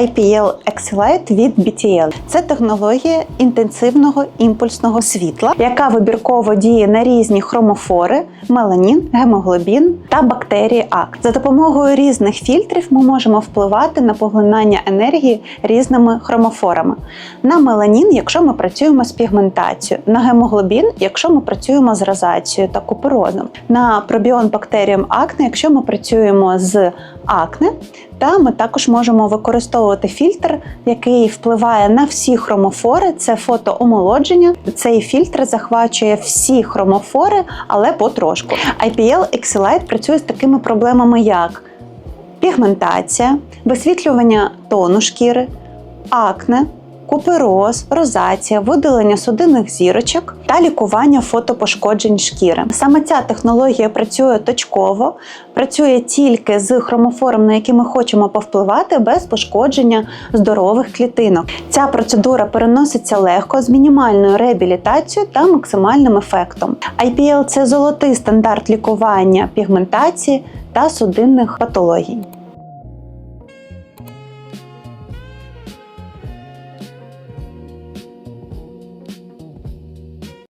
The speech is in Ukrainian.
IPL Excelite від BTL. Це технологія інтенсивного імпульсного світла, яка вибірково діє на різні хромофори, меланін, гемоглобін та бактерії АК. За допомогою різних фільтрів ми можемо впливати на поглинання енергії різними хромофорами. На меланін, якщо ми працюємо з пігментацією, на гемоглобін, якщо ми працюємо з розацією та куперозом, на пробіон бактеріям акне, якщо ми працюємо з акне, та ми також можемо використовувати фільтр, який впливає на всі хромофори. Це фотоомолодження. Цей фільтр захвачує всі хромофори, але потрошку. IPL Excelite працює з такими проблемами, як пігментація, висвітлювання тону шкіри, акне. Купероз, розація, видалення судинних зірочок та лікування фотопошкоджень шкіри. Саме ця технологія працює точково, працює тільки з хромофором, на який ми хочемо повпливати, без пошкодження здорових клітинок. Ця процедура переноситься легко з мінімальною реабілітацією та максимальним ефектом. IPL – це золотий стандарт лікування пігментації та судинних патологій.